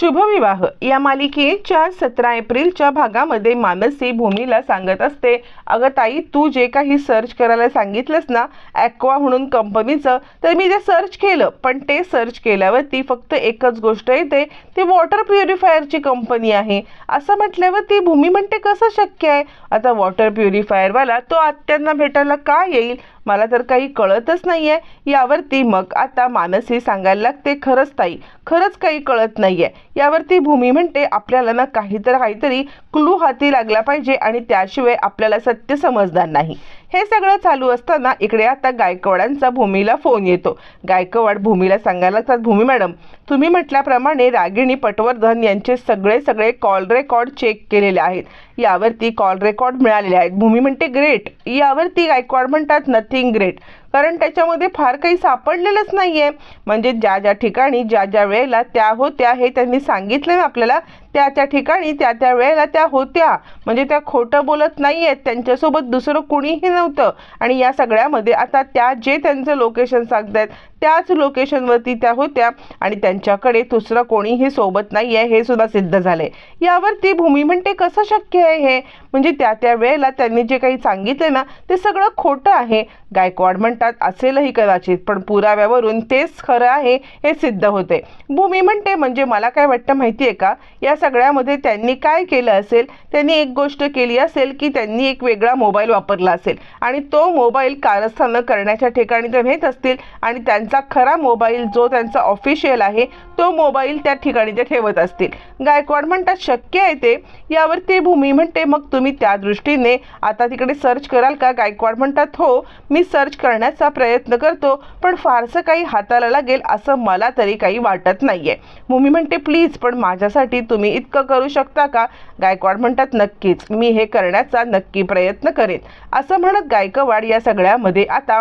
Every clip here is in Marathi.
शुभविवाह. या मालिकेच्या सतरा एप्रिलच्या भागामध्ये मानसी भूमीला सांगत असते अगं ताई तू जे काही सर्च करायला सांगितलंस ना ॲक्वा म्हणून कंपनीचं तर मी ते सर्च केलं पण ते सर्च केल्यावरती फक्त एकच गोष्ट येते ती वॉटर प्युरिफायरची कंपनी आहे. असं म्हटल्यावर ती भूमी म्हणते कसं शक्य आहे? आता वॉटर प्युरिफायरवाला तो आत्यांना भेटायला का येईल? मला तर काही कळतच नाही आहे यावरती मग आता मानसी सांगायला लागते खरंच ताई खरंच काही कळत नाही आहे यावरती भूमी म्हणते आपल्याला ना काहीतर काहीतरी क्लू हाती लागला पाहिजे आणि त्याशिवाय आपल्याला सत्य समजणार नाही. हे सगळं चालू असताना इकडे आता गायकवाडांचा भूमीला फोन येतो. गायकवाड भूमीला सांगायला लागतात भूमी मॅडम तुम्ही म्हटल्याप्रमाणे रागिणी पटवर्धन यांचे सगळे सगळे कॉल रेकॉर्ड चेक केलेले आहेत. यावरती कॉल रेकॉर्ड मिळालेले आहेत. भूमी म्हणते ग्रेट. यावरती गायकवाड म्हणतात नथिंग ग्रेट. कारण त्याच्यामध्ये फार काही सापडलेलंच नाही आहे म्हणजे ज्या ज्या ठिकाणी ज्या ज्या वेळेला त्या होत्या हे त्यांनी सांगितलं आपल्याला त्या त्या ठिकाणी त्या त्या वेळेला त्या होत्या. म्हणजे त्या खोटं बोलत नाही आहेत त्यांच्यासोबत दुसरं कुणीही नव्हतं. आणि या सगळ्यामध्ये आता त्या जे त्यांचं लोकेशन सांगतायत त्याच लोकेशनवरती त्या होत्या आणि त्यांच्याकडे दुसरं कोणीही सोबत नाही आहे हे सुद्धा सिद्ध झाले यावरती भूमी म्हणते कसं शक्य आहे हे? म्हणजे त्या त्या वेळेला त्यांनी जे काही सांगितले ना ते सगळं खोटं आहे. गायकवाड म्हणतात असेलही कदाचित पण पुराव्यावरून तेच खरं आहे हे सिद्ध होते. भूमी म्हणते म्हणजे मला काय वाटतं माहिती आहे का? या सगळ्यामध्ये त्यांनी काय केलं असेल? त्यांनी एक गोष्ट केली असेल की त्यांनी एक वेगळा मोबाईल वापरला असेल. आणि तो मोबाईल कारस्थानं करण्याच्या ठिकाणी ते नेत असतील आणि त्यां खरा मोबाईल जो त्यांचा ऑफिशियल आहे तो मोबाईल त्या ठिकाणी ते ठेवत असतील. गायकवाड म्हणतात शक्य आहे ते. यावरती भूमी म्हणते मग तुम्ही त्या दृष्टीने आता तिकडे सर्च कराल का? गायकवाड म्हणतात हो मी सर्च करण्याचा प्रयत्न करतो पण फारसं काही हाताला लागेल असं मला तरी काही वाटत नाही आहे भूमी म्हणते प्लीज पण माझ्यासाठी तुम्ही इतकं करू शकता का? गायकवाड म्हणतात नक्कीच मी हे करण्याचा नक्की प्रयत्न करेन. असं म्हणत गायकवाड या सगळ्यामध्ये आता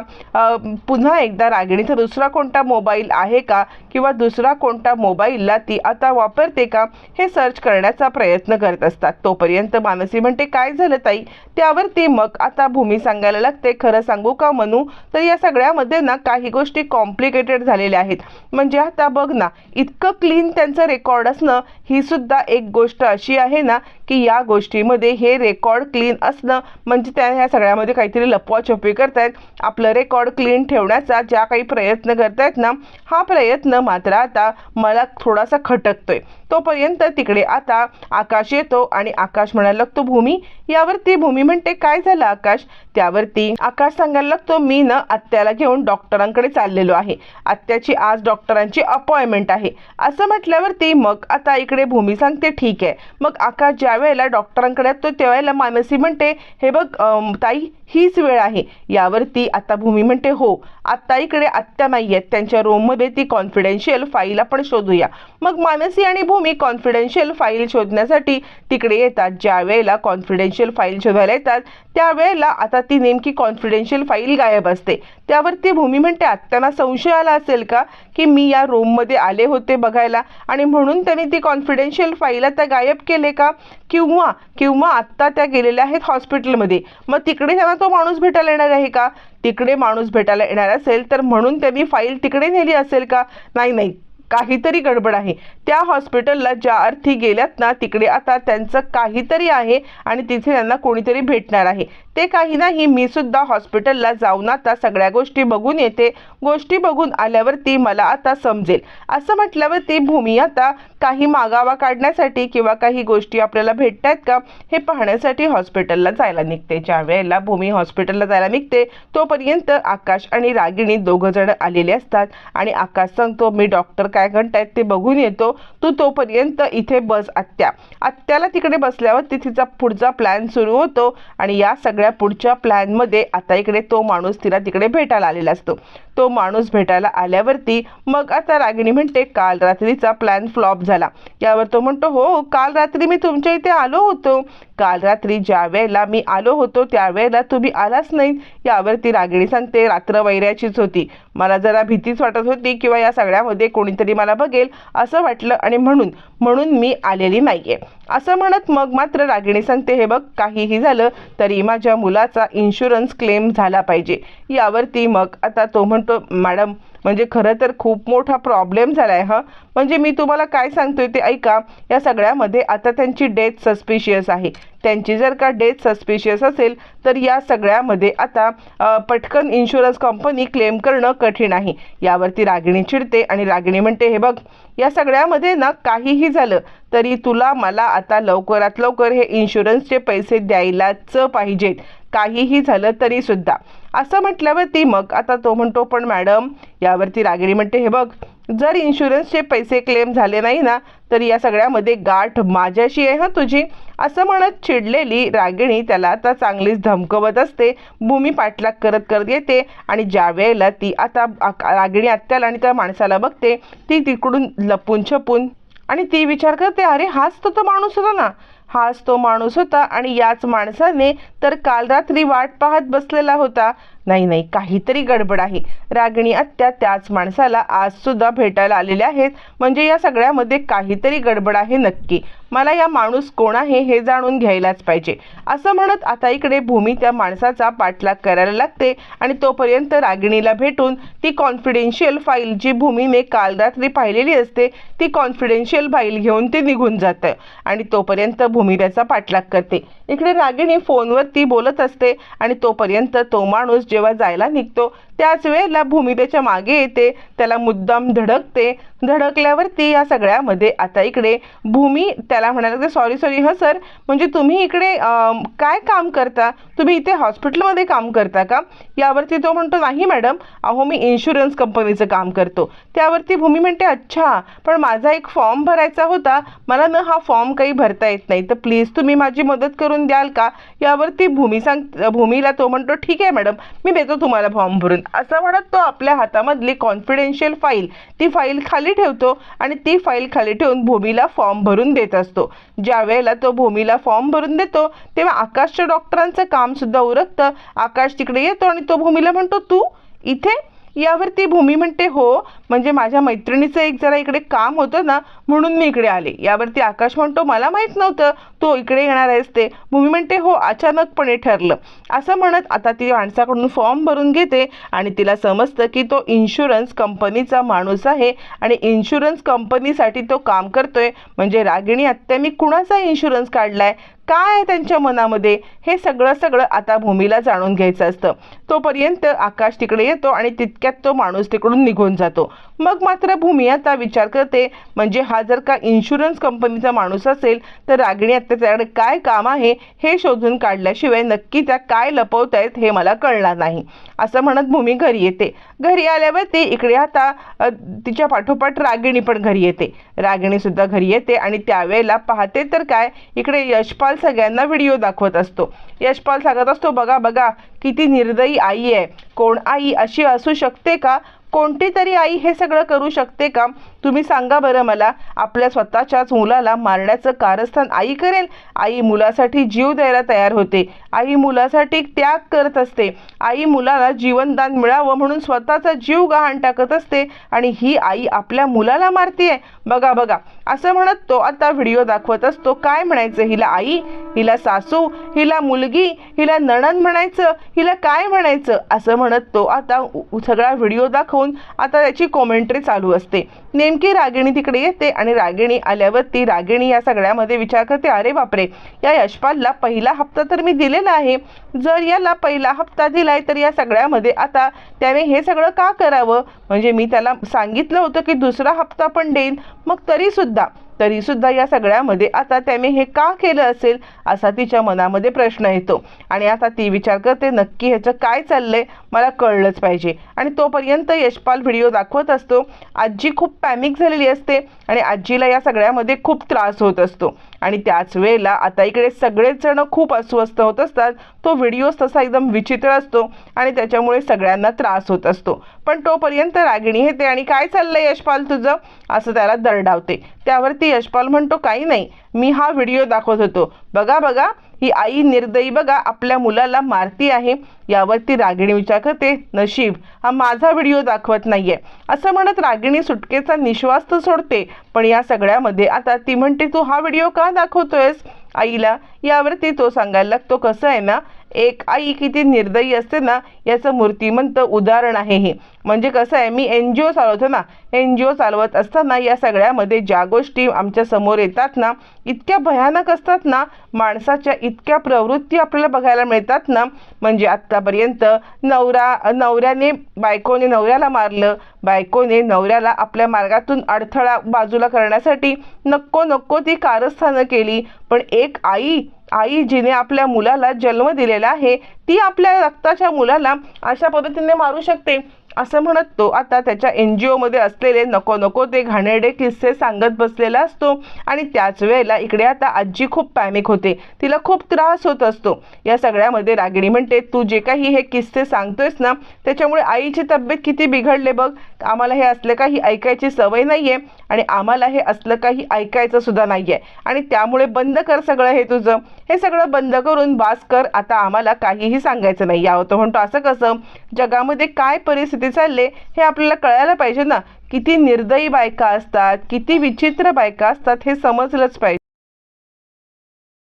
पुन्हा एकदा रागिणीचं दुसरं दुसरा कोणता मोबाईल आहे का किंवा दुसरा कोणता मोबाईलला ती आता वापरते का हे सर्च करण्याचा प्रयत्न करत असतात. तोपर्यंत मानसी म्हणते काय झालं ताई? त्यावरती मग आता भूमी सांगायला लागते. खरं सांगू का म्हणू तर या सगळ्यामध्ये ना काही गोष्टी कॉम्प्लिकेटेड झालेल्या आहेत. म्हणजे आता बघ ना इतकं क्लीन त्यांचं रेकॉर्ड असणं ही सुद्धा एक गोष्ट अशी आहे ना की या गोष्टीमध्ये हे रेकॉर्ड क्लीन असणं म्हणजे त्या ह्या सगळ्यामध्ये काहीतरी लपवाछपी करतायत. आपलं रेकॉर्ड क्लीन ठेवण्याचा ज्या काही प्रयत्न करतायत ना हा प्रयत्न मात्र आता मला थोडासा खटकतोय. तोपर्यंत तिकडे आता आकाश येतो आणि आकाश म्हणायला लागतो भूमी यावरती भूमी म्हणते काय झालं आकाश? त्यावरती आकाश सांगायला लागतो मी ना आत्याला घेऊन डॉक्टरांकडे चाललेलो आहे. आत्याची आज डॉक्टरांची अपॉइंटमेंट आहे. असं म्हटल्यावरती मग आता इकडे भूमी सांगते ठीक आहे. मग आकाश ज्या वेळेला डॉक्टरांकडे येतो त्यावेळेला मानसी म्हणते हे बघ ताई हीच वेळ आहे. यावरती आता भूमी म्हणते हो आत्ता इकडे आत्या नाही आहेत त्यांच्या रूममध्ये ती कॉन्फिडेन्शियल फाईल आपण शोधूया. मग मानसी आणि भूमी कॉन्फिडेन्शियल फाईल शोधण्यासाठी तिकडे येतात. ज्या वेळेला कॉन्फिडेन्शियल फाईल शोधायला येतात त्यावेळेला आता ती नेमकी कॉन्फिडेन्शियल फाईल गायब असते. त्यावरती भूमी म्हणते आत्ताना संशय आला असेल का की मी या रूममध्ये आले होते बघायला? आणि म्हणून त्यांनी ती कॉन्फिडेन्शियल फाईल आता गायब केले का? किंवा किंवा आत्ता त्या गेलेल्या आहेत हॉस्पिटलमध्ये मग तिकडे त्यांना तो माणूस भेटायला येणार आहे का? तिकडे माणूस भेटायला येणार असेल तर म्हणून त्यांनी फाईल तिकडे नेली असेल का? नाही नाही. काहीतरी गडबड आहे. त्या हॉस्पिटलला ज्या अर्थी गेल्यात ना तिकडे आता त्यांचं काहीतरी आहे आणि तिथे त्यांना कोणीतरी भेटणार आहे. ते काही नाही मी सुद्धा हॉस्पिटलला जाऊन आता सगळ्या गोष्टी बघून येते. गोष्टी बघून आल्यावरती मला आता समजेल. असं म्हटल्यावरती भूमी आता काही मागावा काढण्यासाठी किंवा काही गोष्टी आपल्याला भेटतात का हे पाहण्यासाठी हॉस्पिटलला जायला निघते. ज्या वेळेला भूमी हॉस्पिटलला जायला निघते तोपर्यंत आकाश आणि रागिणी दोघं जण आलेले असतात. आणि आकाश सांगतो मी डॉक्टर काय म्हणतायत ते बघून येतो. तू तोपर्यंत इथे बस आत्या. आत्याला तिकडे बसल्यावर तिचा पुढचा प्लॅन सुरू होतो आणि या सगळ्या पुढच्या प्लॅनमध्ये आता इकडे तो माणूस तिला तिकडे भेटायला आलेला असतो. तो माणूस भेटायला आल्यावरती मग आता रागिणी म्हणते काल रात्रीचा प्लॅन फ्लॉप झाला. यावर तो म्हणतो हो काल रात्री मी तुमच्या इथे आलो होतो. काल रात्री ज्या वेळेला मी आलो होतो त्यावेळेला तुम्ही आलाच नाही. यावरती रागिणी सांगते रात्र वैऱ्याचीच होती. मला जरा भीतीच वाटत होती किंवा या सगळ्यामध्ये कोणीतरी मला बघेल असं वाटलं आणि म्हणून म्हणून मी आलेली नाही आहे असं म्हणत मग मात्र रागिणी सांगते हे बघ काहीही झालं तरी माझ्या मुलाचा इन्शुरन्स क्लेम झाला पाहिजे. यावरती मग आता तो म्हणतो मॅडम म्हणजे खरं तर खूप मोठा प्रॉब्लेम झाला आहे हा. म्हणजे मी तुम्हाला काय सांगतोय ते ऐका. या सगळ्यामध्ये आता त्यांची डेथ सस्पिशियस आहे. त्यांची जर का डेथ सस्पिशियस असेल तर या सगळ्यामध्ये आता पटकन इन्शुरन्स कंपनी क्लेम करणं कठीण आहे. यावरती रागिणी चिडते आणि रागिणी म्हणते हे बघ या सगळ्यामध्ये ना काहीही झालं तरी तुला मला आता लवकरात लवकर हे इन्शुरन्सचे पैसे द्यायलाच पाहिजेत. काहीही झालं तरी सुद्धा असं म्हटल्यावरती मग आता तो म्हणतो पण मॅडम यावरती रागिणी म्हणते हे बघ जर इन्शुरन्सचे पैसे क्लेम झाले नाही ना तर या सगळ्यामध्ये गाठ माझ्याशी आहे हं तुझी? असं म्हणत चिडलेली रागिणी त्याला आता चांगलीच धमकवत असते भूमी पाठलाग करत करत येते आणि ज्या वेळेला ती आता रागिणी आत्याला आणि त्या माणसाला बघते ती तिकडून लपून छपून आणि ती विचार करते अरे हाच तर तो माणूस होता ना हाच तो माणूस होता आणि याच माणसाने तर काल रात्री वाट पाहत बसलेला होता. नाही नाही काहीतरी गडबड आहे. रागिणी आत्या त्याच माणसाला आज सुद्धा भेटायला आलेल्या आहेत. म्हणजे या सगळ्यामध्ये काहीतरी गडबड आहे नक्की. मला या माणूस कोण आहे हे जाणून घ्यायलाच पाहिजे. असं म्हणत आता इकडे भूमी त्या माणसाचा पाठलाग करायला लागते आणि तोपर्यंत रागिणीला भेटून ती कॉन्फिडेन्शियल फाईल जी भूमीने काल रात्री पाहिलेली असते ती कॉन्फिडेन्शियल फाईल घेऊन ते निघून जातं आणि तोपर्यंत भूमी त्याचा पाठलाग करते. इकडे रागिणी फोनवर ती बोलत असते आणि तोपर्यंत तो माणूस जेव्हा जायला निघतो त्याच वेळेला भूमी त्याच्यामागे येते त्याला मुद्दाम धडकते धडकल्यावरती या सगळ्यामध्ये आता इकडे भूमी त्याला म्हणायला लागते सॉरी सॉरी हं सर म्हणजे तुम्ही इकडे काय काम करता? तुम्ही इथे हॉस्पिटलमध्ये काम करता का? यावरती तो म्हणतो नाही मॅडम अहो मी इन्शुरन्स कंपनीचं काम करतो. त्यावरती भूमी म्हणते अच्छा पण माझा एक फॉर्म भरायचा होता. मला न हा फॉर्म काही भरता येत नाही. तर प्लीज तुम्ही माझी मदत करून द्याल का? यावरती भूमी सांग भूमीला तो म्हणतो ठीक आहे मॅडम मी देतो तुम्हाला फॉर्म भरून. असं म्हणत तो आपल्या हातामधली कॉन्फिडेन्शियल फाईल ती फाईल खाली ठेवतो आणि ती फाईल खाली ठेवून भूमीला फॉर्म भरून देत असतो. ज्या वेळेला तो भूमीला फॉर्म भरून देतो तेव्हा आकाशच्या डॉक्टरांचं काम सुद्धा उरकतं. आकाश तिकडे येतो आणि तो भूमीला म्हणतो तू इथे यावरती भूमी म्हणते हो म्हणजे माझ्या मैत्रिणीचं एक जरा इकडे काम होतं ना म्हणून मी इकडे आले. यावरती आकाश म्हणतो मला माहीत नव्हतं तो इकडे येणार आहेस ते. भूमी म्हणते हो अचानकपणे ठरलं. असं म्हणत आता ती माणसाकडून फॉर्म भरून घेते आणि तिला समजतं की तो इन्शुरन्स कंपनीचा माणूस आहे आणि इन्शुरन्स कंपनीसाठी तो काम करतोय. म्हणजे रागिणी आत्या मी कुणाचा इन्शुरन्स काढलाय? काय आहे त्यांच्या मनामध्ये? हे सगळं सगळं आता भूमीला जाणून घ्यायचं असतं. तोपर्यंत आकाश तिकडे येतो आणि तितक्यात तो माणूस तिकडून निघून जातो. मग मात्र भूमी आता विचार करते म्हणजे हा जर का इन्शुरन्स कंपनीचा माणूस असेल तर रागिणी आता त्याकडे काय काम आहे हे शोधून काढल्याशिवाय नक्की त्या काय लपवत आहेत हे मला कळणार नाही. असं म्हणत भूमी घरी येते. घरी आल्यावर ती इकडे आता तिच्या पाठोपाठ रागिणी पण घरी येते. रागिणी सुद्धा घरी येते आणि त्यावेळेला पाहते तर काय इकडे यशपाल सगळ्यांना व्हिडिओ दाखवत असतो. यशपाल सांगत असतो बघा बघा किती निर्दयी आई आहे. कोण आई अशी असू शकते का? कोणती तरी आई हे सगळं करू शकते का? तुम्ही सांगा बरं मला आपल्या स्वतःच्याच मुलाला मारण्याचं कारस्थान आई करेल? आई मुलासाठी जीव द्यायला तयार होते. आई मुलासाठी त्याग करत असते. आई मुलाला जीवनदान मिळावं म्हणून स्वतःचा जीव गहाण टाकत असते आणि ही आई आपल्या मुलाला मारतीये. बघा बघा. असं म्हणत तो आता व्हिडिओ दाखवत असतो. काय म्हणायचं हिला आई? हिला सासू? हिला मुलगी? हिला नणन म्हणायचं? हिला काय म्हणायचं? असं म्हणत तो आता उ- सगळा व्हिडिओ दाखवून आता त्याची कॉमेंट्री चालू असते. नेमकी रागिणी तिकडे येते आणि रागिणी आल्यावर ती रागिणी या सगळ्यामध्ये विचार करते अरे बापरे या यशपालला पहिला हप्ता तर मी दिलेला आहे. जर याला पहिला हप्ता दिलाय तर या सगळ्यामध्ये आता त्याने हे सगळं का करावं? म्हणजे मी त्याला सांगितलं होतं की दुसरा हप्ता पण देईन मग तरीसुद्धा तरीसुद्धा या सगळ्यामध्ये आता त्याने हे का केलं असेल असा तिच्या मनामध्ये प्रश्न येतो. आणि आता ती विचार करते नक्की ह्याचं काय चाललंय? मला कळलंच पाहिजे. आणि तोपर्यंत यशपाल व्हिडिओ दाखवत असतो. आजी खूप पॅनिक झालेली असते आणि आजीला या सगळ्यामध्ये खूप त्रास होत असतो. आणि त्याच वेळेला आता इकडे सगळेच जण खूप अस्वस्थ होत असतात. तो व्हिडिओ तसा एकदम विचित्र असतो आणि त्याच्यामुळे सगळ्यांना त्रास होत असतो. पण तोपर्यंत रागिणी येते आणि काय चाललंय यशपाल तुझं? असं त्याला दरडावते. त्यावरती यशपाल म्हणतो काही नाही मी हा व्हिडिओ दाखवत होतो. बघा बघा ही आई निर्दयी बघा आपल्या मुलाला मारती आहे यावरती रागिणी विचार करते नशीब हा माझा व्हिडिओ दाखवत नाहीये. असं म्हणत रागिणी सुटकेचा निश्वास तर सोडते पण या सगळ्यामध्ये आता ती म्हणते तू हा व्हिडिओ का दाखवतोयस? आईला यावरती तो सांगायला लागतो कसं आहे ना एक आई किती निर्दयी असते ना याचं मूर्तिमंत उदाहरण आहे हे. म्हणजे कसं आहे मी एन जी ओ चालवतो ना एन जी ओ चालवत असताना या सगळ्यामध्ये ज्या गोष्टी आमच्यासमोर येतात ना इतक्या भयानक असतात ना माणसाच्या इतक्या प्रवृत्ती आपल्याला बघायला मिळतात ना म्हणजे आत्तापर्यंत नवरा नवऱ्याने बायकोने नवऱ्याला मारलं बायकोने नवऱ्याला आपल्या मार्गातून अडथळा बाजूला करण्यासाठी नको नको ती कारस्थानं केली. पण एक आई आई जिने आपल्या मुलाला जन्म दिलेला आहे ती आपल्या रक्ताच्या मुलाला अशा पद्धतीने मारू शकते. असं म्हणत तो आता त्याच्या एन जी ओमध्ये असलेले नको नको ते घाणेरडे किस्से सांगत बसलेला असतो. आणि त्याच वेळेला इकडे आता आजी खूप पॅनिक होते. तिला खूप त्रास होत असतो. या सगळ्यामध्ये रागिणी म्हणते तू जे काही हे किस्से सांगतोयस ना त्याच्यामुळे आईची तब्येत किती बिघडले बघ. आम्हाला हे असले काही ऐकायची सवय नाही आहे आणि आम्हाला हे असलं काही ऐकायचं सुद्धा नाही आहे आणि त्यामुळे बंद कर सगळं हे तुझं. हे सगळं बंद करून बास कर. आता आम्हाला काहीही सांगायचं नाही. यावं तो म्हणतो असं कसं? जगामध्ये काय परिस्थिती चालले हे आपल्याला कळायला पाहिजे ना. किती निर्दयी बायका असतात किती विचित्र बायका असतात हे समजलंच पाहिजे.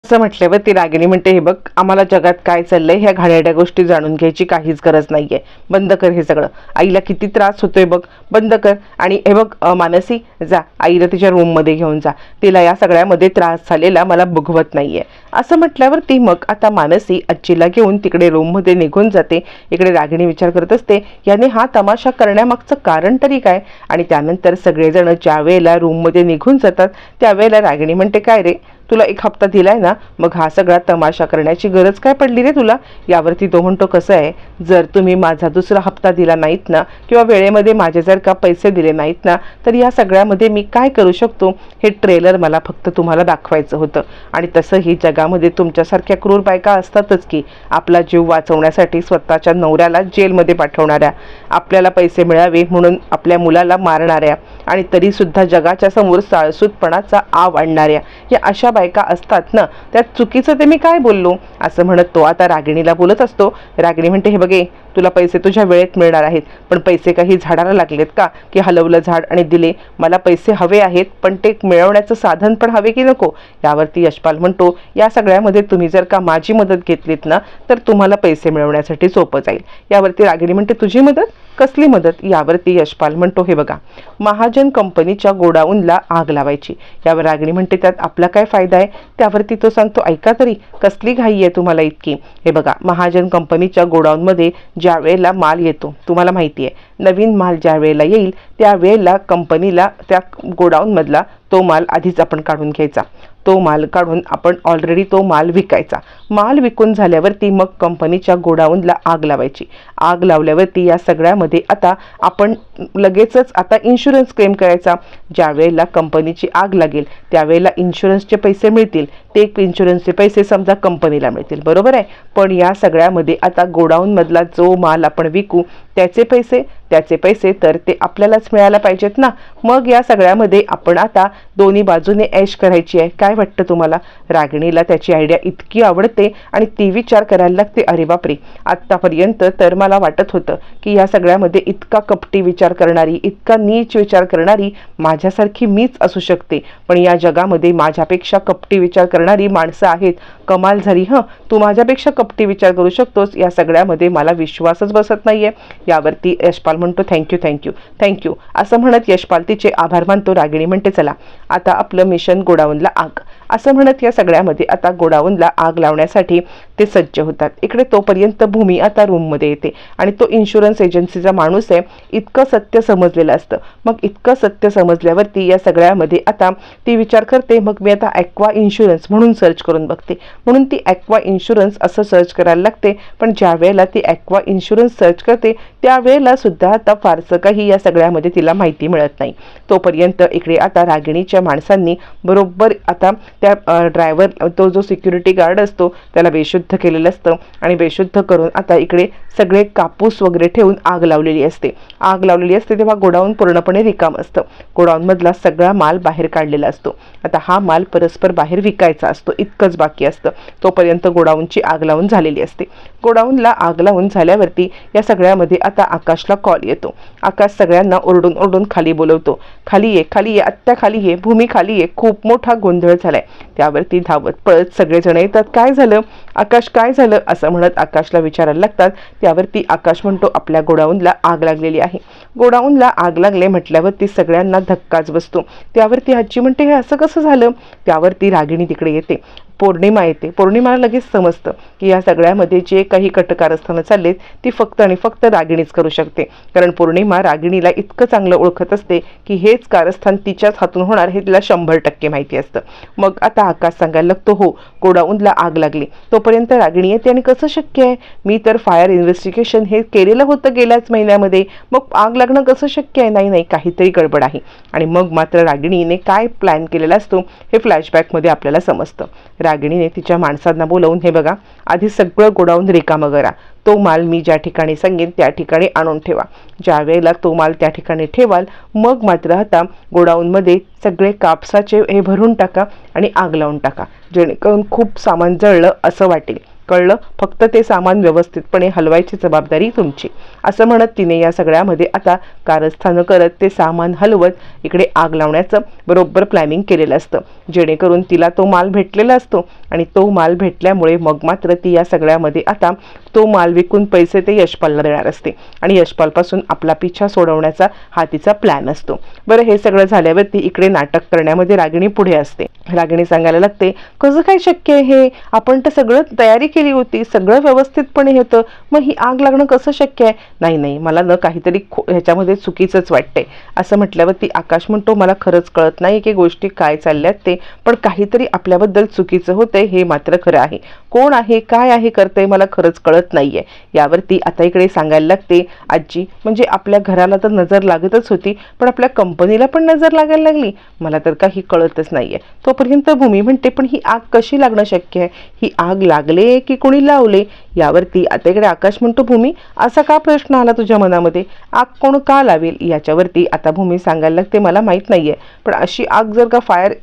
असं म्हटल्यावर ती रागिणी. म्हणते हे बघ आम्हाला जगात काय चाललंय ह्या घाणेरड्या गोष्टी जाणून घ्यायची काहीच गरज नाहीये. बंद कर हे सगळं. आईला किती त्रास होतोय बघ. बंद कर. आणि हे बघ मानसी जा. आईला तिच्या रूममध्ये घेऊन जा. तिला या सगळ्यामध्ये त्रास झालेला मला बघवत नाहीये. असं म्हटल्यावर ती मग आता मानसी आजीला घेऊन तिकडे रूममध्ये निघून जाते. इकडे रागिणी विचार करत असते याने हा तमाशा करण्यामागचं कारण तरी काय? आणि त्यानंतर सगळेजण ज्या वेळेला रूममध्ये निघून जातात त्यावेळेला रागिणी म्हणते काय रे? तुला एक हप्ता दिलाय ना मग हा सगळा तमाशा करण्याची गरज काय पडली रे तुला? यावरती तो म्हणतो कसं आहे? जर तुम्ही माझा दुसरा हप्ता दिला नाहीत ना किंवा वेळेमध्ये माझे जर का पैसे दिले नाहीत ना तर या सगळ्यामध्ये मी काय करू शकतो? हे ट्रेलर मला फक्त तुम्हाला दाखवायचं होतं. आणि तसंही जगामध्ये तुमच्यासारख्या क्रूर बायका असतातच की आपला जीव वाचवण्यासाठी स्वतःच्या नवऱ्याला जेलमध्ये पाठवणाऱ्या आपल्याला पैसे मिळावे म्हणून आपल्या मुलाला मारणाऱ्या आणि तरीसुद्धा जगाच्या समोर साळसूतपणाचा आव आणणाऱ्या या अशा बायका असतात ना त्यात चुकीचं ते मी काय बोललो? असं म्हणत तो. आता रागिणीला बोलत असतो. रागिणी म्हणते हे बघे तुला पैसे तुझ्या वेळेत मिळणार आहेत. पण पैसे काही झाडाला लागलेत का? की हलवलं झाड आणि दिले मला पैसे हवे आहेत पण ते मिळवण्याचं साधन पण हवे की नको? यावरती यशपाल म्हणतो या सगळ्यामध्ये तुम्ही जर का माझी मदत घेतलीत ना तर तुम्हाला पैसे मिळवण्यासाठी सोपं जाईल. यावरती रागिणी म्हणते तुझी मदत? कसली मदत? यावरती यशपाल म्हणतो हे बघा महाजन कंपनीच्या गोडाऊनला आग लावायची. यावर रागिणी म्हणते त्यात आपला काय फायदा आहे? त्यावरती तो सांगतो ऐका तरी कसली घाई आहे तुम्हाला इतकी? हे बघा महाजन कंपनीच्या गोडाऊनमध्ये ज्या वेळेला माल येतो तुम्हाला माहिती आहे. नवीन माल ज्या वेळेला येईल त्या वेळेला कंपनीला त्या गोडाऊनमधला तो माल आधीच आपण काढून घ्यायचा. तो माल काढून आपण ऑलरेडी तो माल विकायचा. माल विकून झाल्यावरती मग कंपनीच्या गोडाऊनला आग लावायची. आग लावल्यावरती या सगळ्यामध्ये आता आपण लगेचच आता इन्शुरन्स क्लेम करायचा. ज्या वेळेला कंपनीची आग लागेल त्यावेळेला इन्शुरन्सचे पैसे मिळतील. ते इन्शुरन्सचे पैसे समजा कंपनीला मिळतील. बरोबर आहे? पण या सगळ्यामध्ये आता गोडाऊनमधला जो माल आपण विकू त्याचे पैसे त्याचे पैसे तर ते आपल्यालाच मिळायला पाहिजेत ना? मग या सगळ्यामध्ये आपण आता दोन्ही बाजूने ऐश करायची आहे. काय वाटतं तुम्हाला? रागिणीला त्याची आयडिया इतकी आवडते आणि ती विचार करायला लागते अरे बापरे! आत्तापर्यंत तर मला वाटत होतं की या सगळ्यामध्ये इतका कपटी विचार करणारी इतका नीच विचार करणारी माझ्यासारखी मीच असू शकते. पण या जगामध्ये माझ्यापेक्षा कपटी विचार करणारी माणसं आहेत. कमाल झाली हं? तू माझ्यापेक्षा कपटी विचार करू शकतोस. या सगळ्यामध्ये मला विश्वासच बसत नाहीये. यावरती यशपाल म्हणतो थँक्यू थँक्यू थँक्यू असं म्हणत यशपाल तिचे आभार मानतो. रागिणी म्हणते चला आता आपलं मिशन गोडाऊनला आग. असं म्हणत या सगळ्यामध्ये आता गोडाऊनला आग लावण्यासाठी ते सज्ज होतात. इकडे तोपर्यंत भूमी आता रूममध्ये येते. आणि तो इन्शुरन्स एजन्सीचा माणूस आहे. इतकं सत्य समजलेलं असतं. मग इतकं सत्य समजल्यावरती या सगळ्यामध्ये आता ती विचार करते मग मी आता ॲक्वा इन्शुरन्स म्हणून सर्च करून बघते. म्हणून ती ॲक्वा इन्शुरन्स असं सर्च करायला लागते. पण ज्या वेळेला ती ॲक्वा इन्शुरन्स सर्च करते त्यावेळेला सुद्धा आता फारसं काही या सगळ्यामध्ये तिला माहिती मिळत नाही. तोपर्यंत इकडे आता रागिणीच्या माणसांनी बरोबर आता त्या ड्रायव्हर तो जो सिक्युरिटी गार्ड असतो त्याला बेशुद्ध केलेलं असतं आणि बेशुद्ध करून आता इकडे सगळे कापूस वगैरे ठेवून आग लावलेली असते. आग लावलेली असते तेव्हा गोडाऊन पूर्णपणे रिकाम असतं. गोडाऊनमधला सगळा माल बाहेर काढलेला असतो. आता हा माल परस्पर बाहेर विकायचा असतो. इतकंच बाकी असतं. तोपर्यंत गोडाऊनची आग लावून झालेली असते. गोडाऊनला आग लावून झाल्यावरती या सगळ्यामध्ये आता आकाशला कॉल येतो. आकाश सगळ्यांना ओरडून ओरडून खाली बोलवतो. खाली ये खाली ये आत्ता खाली ये भूमी खाली ये. खूप मोठा गोंधळ झालाय. त्यावरती धावत पळत सगळेजण येतात. काय झालं? आकाश आकाश काय झालं असं म्हणत आकाशला विचारायला लागतात. त्यावरती आकाश म्हणतो आपल्या गोडाऊनला आग लागलेली आहे. गोडाऊनला आग लागले म्हटल्यावरती सगळ्यांना धक्काच बसतो. त्यावरती आजी म्हणते हे असं कसं झालं? त्यावरती रागिणी तिकडे येते. पौर्णिमा येते. पौर्णिमाला लगेच समजतं की या सगळ्यामध्ये जे काही कटकारस्थानं चाललेत ती फक्त आणि फक्त रागिणीच करू शकते. कारण पौर्णिमा रागिणीला इतकं चांगलं ओळखत असते की हेच कारस्थान तिच्याच हातून होणार हे तिला शंभर टक्के माहिती असतं. मग आता आकाश सांगायला लागतो हो गोडाऊनला आग लागली. तोपर्यंत रागिणी येते आणि कसं शक्य आहे? मी तर फायर इन्व्हेस्टिगेशन हे केलेलं होतं गेल्याच महिन्यामध्ये. मग आग लागणं कसं शक्य आहे? नाही नाही काहीतरी गडबड आहे. आणि मग मात्र रागिणीने काय प्लॅन केलेला असतो? हे फ्लॅशबॅकमध्ये आपल्याला समजतं. रागिणीने तिच्या माणसांना बोलवून हे बघा आधी सगळं गोडाऊन रिकामं करा. तो माल मी ज्या ठिकाणी सांगेन त्या ठिकाणी आणून ठेवा. ज्या वेळेला तो माल त्या ठिकाणी ठेवाल मग मात्र आता गोडाऊनमध्ये सगळे कापसाचे हे भरून टाका आणि आग लावून टाका. जेणेकरून खूप सामान जळलं असं वाटेल. कळलं फक्त ते सामान व्यवस्थितपणे हलवायची जबाबदारी तुमची. असं म्हणत तिने या सगळ्यामध्ये आता कारस्थानं करत ते सामान हलवत इकडे आग लावण्याचं बरोबर प्लॅनिंग केलेलं असतं. जेणेकरून तिला तो माल भेटलेला असतो आणि तो माल भेटल्यामुळे मग मात्र ती या सगळ्यामध्ये आता तो माल विकून पैसे ते यशपालला देणार असते. आणि यशपालपासून आपला पिछा सोडवण्याचा हा तिचा प्लॅन असतो. बरं हे सगळं झाल्यावरती इकडे नाटक करण्यामध्ये रागिणी पुढे असते. रागिणी सांगायला लागते कसं काय शक्य आहे? हे आपण तर सगळं तयारी केली होती सगळं व्यवस्थितपणे होतं मग ही आग लागणं कसं शक्य आहे? नाही नाही मला न काहीतरी खो ह्याच्यामध्ये चुकीचंच वाटतंय. असं म्हटल्यावरती आकाश म्हणतो मला खरंच कळत नाही की गोष्टी काय चालल्यात ते पण काहीतरी आपल्याबद्दल चुकीचं होतंय हे मात्र खरं आहे. कोण आहे काय आहे करतंय मला खरंच कळत नाहीये. यावरती आता इकडे सांगायला लागते आजी म्हणजे आपल्या घराला तर नजर लागतच होती पण आपल्या कंपनीला पण नजर लागायला लागली. मला तर काही कळतच नाहीये. तोपर्यंत भूमी म्हणते पण ही आग कशी लागणं शक्य आहे? ही आग लागले की कोणी लावले यावरती आता इकडे आकाश म्हणतो भूमी असा का प्रश्न आला तुझ्या मनामध्ये? आग कोण का लावेल? याच्यावरती आता भूमी सांगायला लागते मला माहीत नाही आहे पण अशी आग जर का फायर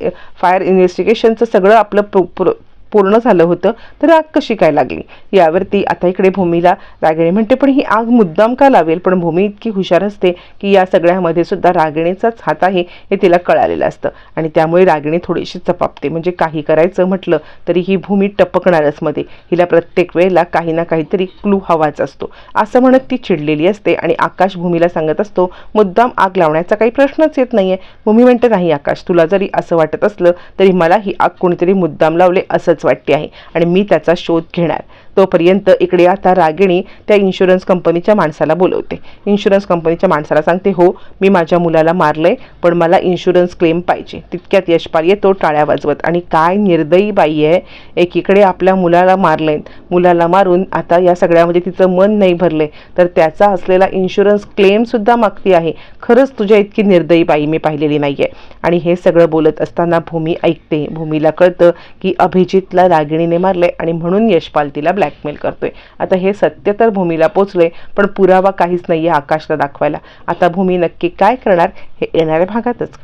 फायर इन्व्हेस्टिगेशनचं सगळं आपलं प्रो- प्रो- पूर्ण झालं होतं तर आग कशी काय लागली? यावरती आता इकडे भूमीला रागिणी म्हणते पण ही आग मुद्दाम का लावेल? पण भूमी इतकी हुशार असते की या सगळ्यामध्ये सुद्धा रागिणीचाच हात आहे हे तिला कळालेलं असतं. आणि त्यामुळे रागिणी थोडीशी चपापते म्हणजे काही करायचं म्हटलं तरी ही भूमी टपकणारच मध्ये. हिला प्रत्येक वेळेला काही ना काहीतरी क्लू हवाच असतो. असं म्हणत ती चिडलेली असते आणि आकाश भूमीला सांगत असतो मुद्दाम आग लावण्याचा काही प्रश्नच येत नाहीये. भूमी म्हणते नाही आकाश तुला जरी असं वाटत असलं तरी मला ही आग कोणीतरी मुद्दाम लावले असंच वाटते आहे. आणि मी त्याचा शोध घेणार. तोपर्यंत इकडे आता रागिणी त्या इन्शुरन्स कंपनीच्या माणसाला बोलवते. इन्शुरन्स कंपनीच्या माणसाला सांगते हो मी माझ्या मुलाला मारलंय पण मला इन्शुरन्स क्लेम पाहिजे. तितक्यात यशपाल येतो टाळ्या वाजवत. आणि काय निर्दयी बाई आहे. एकीकडे आपल्या मुलाला मारलंय. मुलाला मारून आता या सगळ्यामध्ये तिचं मन नाही भरले तर त्याचा असलेला इन्शुरन्स क्लेमसुद्धा मागती आहे. खरंच तुझ्या इतकी निर्दयी बाई मी पाहिलेली नाही आहे आणि हे सगळं बोलत असताना भूमी ऐकते. भूमीला कळतं की अभिजितला रागिणीने मारले आणि म्हणून यशपाल तिला ब्लॅकमेल करतोय. आता हे सत्य तर भूमीला पोचले पण पुरावा काहीच नाहीये आकाशला दाखवायला. आता भूमी नक्की काय करणार हे येणाऱ्या भागातच